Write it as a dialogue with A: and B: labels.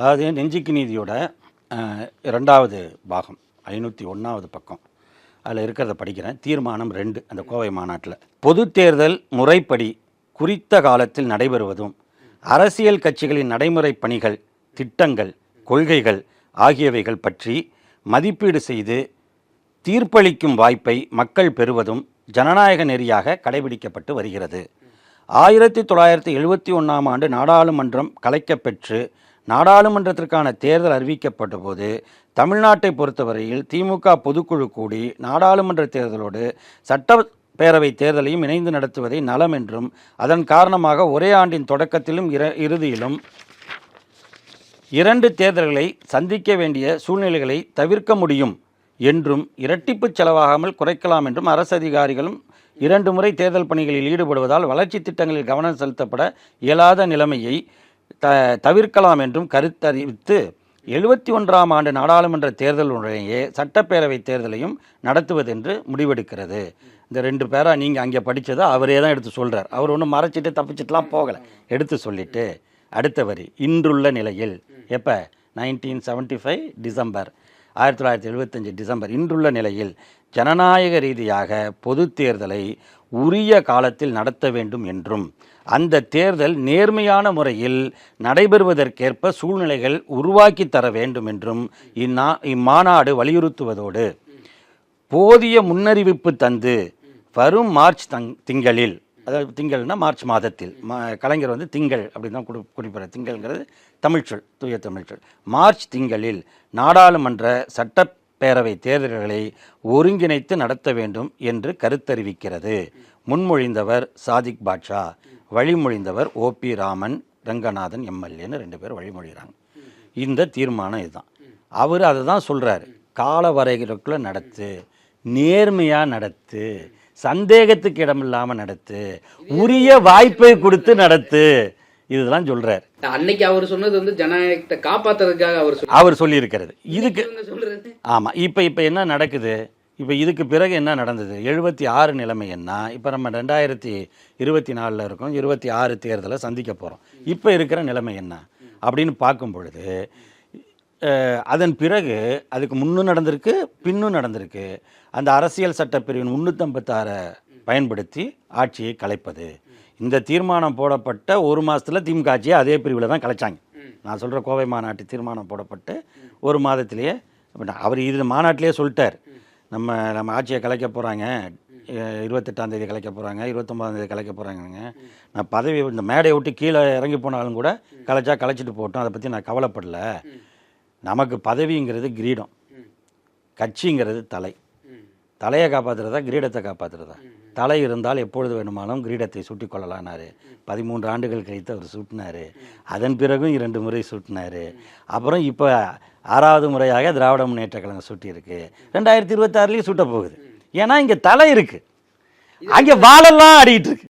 A: அதாவது நெஞ்சுக்கு நீதியோட ரெண்டாவது பாகம் ஐநூற்றி ஒன்றாவது பக்கம். அதில் இருக்கிறத படிக்கிறேன். தீர்மானம் ரெண்டு அந்த கோவை மாநாட்டில். பொது தேர்தல் முறைப்படி குறித்த காலத்தில் நடைபெறுவதும் அரசியல் கட்சிகளின் நடைமுறை பணிகள் திட்டங்கள் கொள்கைகள் ஆகியவைகள் பற்றி மதிப்பீடு செய்து தீர்ப்பளிக்கும் வாய்ப்பை மக்கள் பெறுவதும் ஜனநாயக நெறியாக கடைபிடிக்கப்பட்டு வருகிறது. ஆயிரத்தி தொள்ளாயிரத்தி எழுபத்தி ஒன்றாம் ஆண்டு நாடாளுமன்றம் கலைக்கப்பெற்று நாடாளுமன்றத்திற்கான தேர்தல் அறிவிக்கப்பட்ட போது தமிழ்நாட்டை பொறுத்தவரையில் திமுக பொதுக்குழு கூடி நாடாளுமன்ற தேர்தலோடு சட்டப்பேரவை தேர்தலையும் இணைந்து நடத்துவதை நலம் என்றும் அதன் காரணமாக ஒரே ஆண்டின் தொடக்கத்திலும் இறுதியிலும் இரண்டு தேர்தல்களை சந்திக்க வேண்டிய சூழ்நிலைகளை தவிர்க்க முடியும் என்றும் இரட்டிப்பு செலவாகாமல் குறைக்கலாம் என்றும் அரசு அதிகாரிகளும் இரண்டு முறை தேர்தல் பணிகளில் ஈடுபடுவதால் வளர்ச்சி திட்டங்களில் கவனம் செலுத்தப்பட இயலாத நிலைமையை த தவிர்க்கலாம் என்றும் கருத்தறிவித்து எழுபத்தி ஒன்றாம் ஆண்டு நாடாளுமன்ற தேர்தலுடனேயே சட்டப்பேரவை தேர்தலையும் நடத்துவதென்று முடிவெடுக்கிறது. இந்த ரெண்டு பேராக நீங்கள் அங்கே படித்ததை அவரே தான் எடுத்து சொல்கிறார் அவர் ஒன்றும் மறைச்சிட்டு தப்பிச்சிட்டுலாம் போகலை. எடுத்து சொல்லிட்டு அடுத்த வரி இன்றுள்ள நிலையில். எப்போ? Nineteen seventy five December. ஆயிரத்தி தொள்ளாயிரத்தி எழுபத்தஞ்சு டிசம்பர் இன்றுள்ள நிலையில் ஜனநாயக ரீதியாக பொது தேர்தலை உரிய காலத்தில் நடத்த வேண்டும் என்றும் அந்த தேர்தல் நேர்மையான முறையில் நடைபெறுவதற்கேற்ப சூழ்நிலைகள் உருவாக்கி தர வேண்டும் என்றும் இந்நா இம்மாநாடு வலியுறுத்துவதோடு போதிய முன்னறிவிப்பு தந்து வரும் மார்ச் தங் திங்களில் அதாவது திங்கள்னா மார்ச் மாதத்தில். மா கலைஞர் வந்து திங்கள் அப்படின்னு தான் குறி குறிப்பிட்றார். திங்கள்ங்கிறது தமிழ்ச்சொல் தூய தமிழ்ச்சொல் மார்ச் திங்களில் நாடாளுமன்ற சட்டப்பேரவை தேர்தல்களை ஒருங்கிணைத்து நடத்த வேண்டும் என்று கருத்தறிவிக்கிறது. முன்மொழிந்தவர் சாதிக் பாட்ஷா வழிமொழிந்தவர் ஓபி ராமன் ரங்கநாதன் எம்எல்ஏன்னு ரெண்டு பேர் வழிமொழிகிறாங்க. இந்த தீர்மானம் இதுதான். அவர் அதை தான் சொல்கிறாரு கால வரைகளுக்குள்ளே நடத்து நேர்மையாக நடத்து சந்தேகத்துக்கு இடமில்லாமல் நடத்து உரிய வாய்ப்பை கொடுத்து நடத்து. இதுதான் சொல்கிறார்
B: அன்னைக்கு அவர் சொன்னது வந்து ஜனநாயகத்தை காப்பாத்துறதுக்காக அவர்
A: அவர் சொல்லியிருக்கிறது. இதுக்கு ஆமாம் இப்போ இப்போ என்ன நடக்குது? இப்போ இதுக்கு பிறகு என்ன நடந்தது? எழுபத்தி ஆறு நிலைமை என்ன? இப்போ நம்ம ரெண்டாயிரத்தி இருபத்தி நாலில் இருக்கோம். இருபத்தி ஆறு தேர்தலை சந்திக்க போகிறோம் இப்போ இருக்கிற நிலைமை என்ன? அப்படின்னு பார்க்கும் பொழுது அதன் பிறகு அதுக்கு முன்னும் நடந்திருக்கு பின்னும் நடந்திருக்கு. அந்த அரசியல் சட்டப்பிரிவின் முன்னூற்றம்பத்தாறை பயன்படுத்தி ஆட்சியை கலைப்பது. இந்த தீர்மானம் போடப்பட்ட ஒரு மாதத்தில் திமுக ஆட்சியை அதே பிரிவில் தான் கலைச்சாங்க. நான் சொல்கிற கோவை மாநாட்டு தீர்மானம் போடப்பட்டு ஒரு மாதத்திலேயே அவர் இது மாநாட்டிலே சொல்லிட்டார். நம்ம நம்ம ஆட்சியை கலைக்க போகிறாங்க இருபத்தெட்டாம் தேதி கலைக்க போகிறாங்க இருபத்தொம்பதாம் தேதி கலைக்க போகிறாங்க நான் பதவி இந்த மேடையை விட்டு கீழே இறங்கி போனாலும் கூட கலைச்சா கலைச்சிட்டு போட்டோம் அதை பற்றி நான் கவலைப்படல. நமக்கு பதவிங்கிறது கிரீடம். கட்சிங்கிறது தலை. தலையை காப்பாற்றுறதா கிரீடத்தை காப்பாற்றுறதா தலை இருந்தால் எப்பொழுது வேணுமானாலும் கிரீடத்தை சுட்டிக் கொள்ளலானாரு பதிமூன்று ஆண்டுகள் கழித்து அவர் சூட்டினார். அதன் பிறகும் இரண்டு முறை சூட்டினார். அப்புறம் இப்போ ஆறாவது முறையாக திராவிட முன்னேற்ற கழகம் சூட்டியிருக்கு. ரெண்டாயிரத்தி இருபத்தாறுலேயும் சூட்ட போகுது ஏன்னா இங்கே தலை இருக்குது அங்கே வாழெல்லாம் ஆடிட்டு இருக்கு.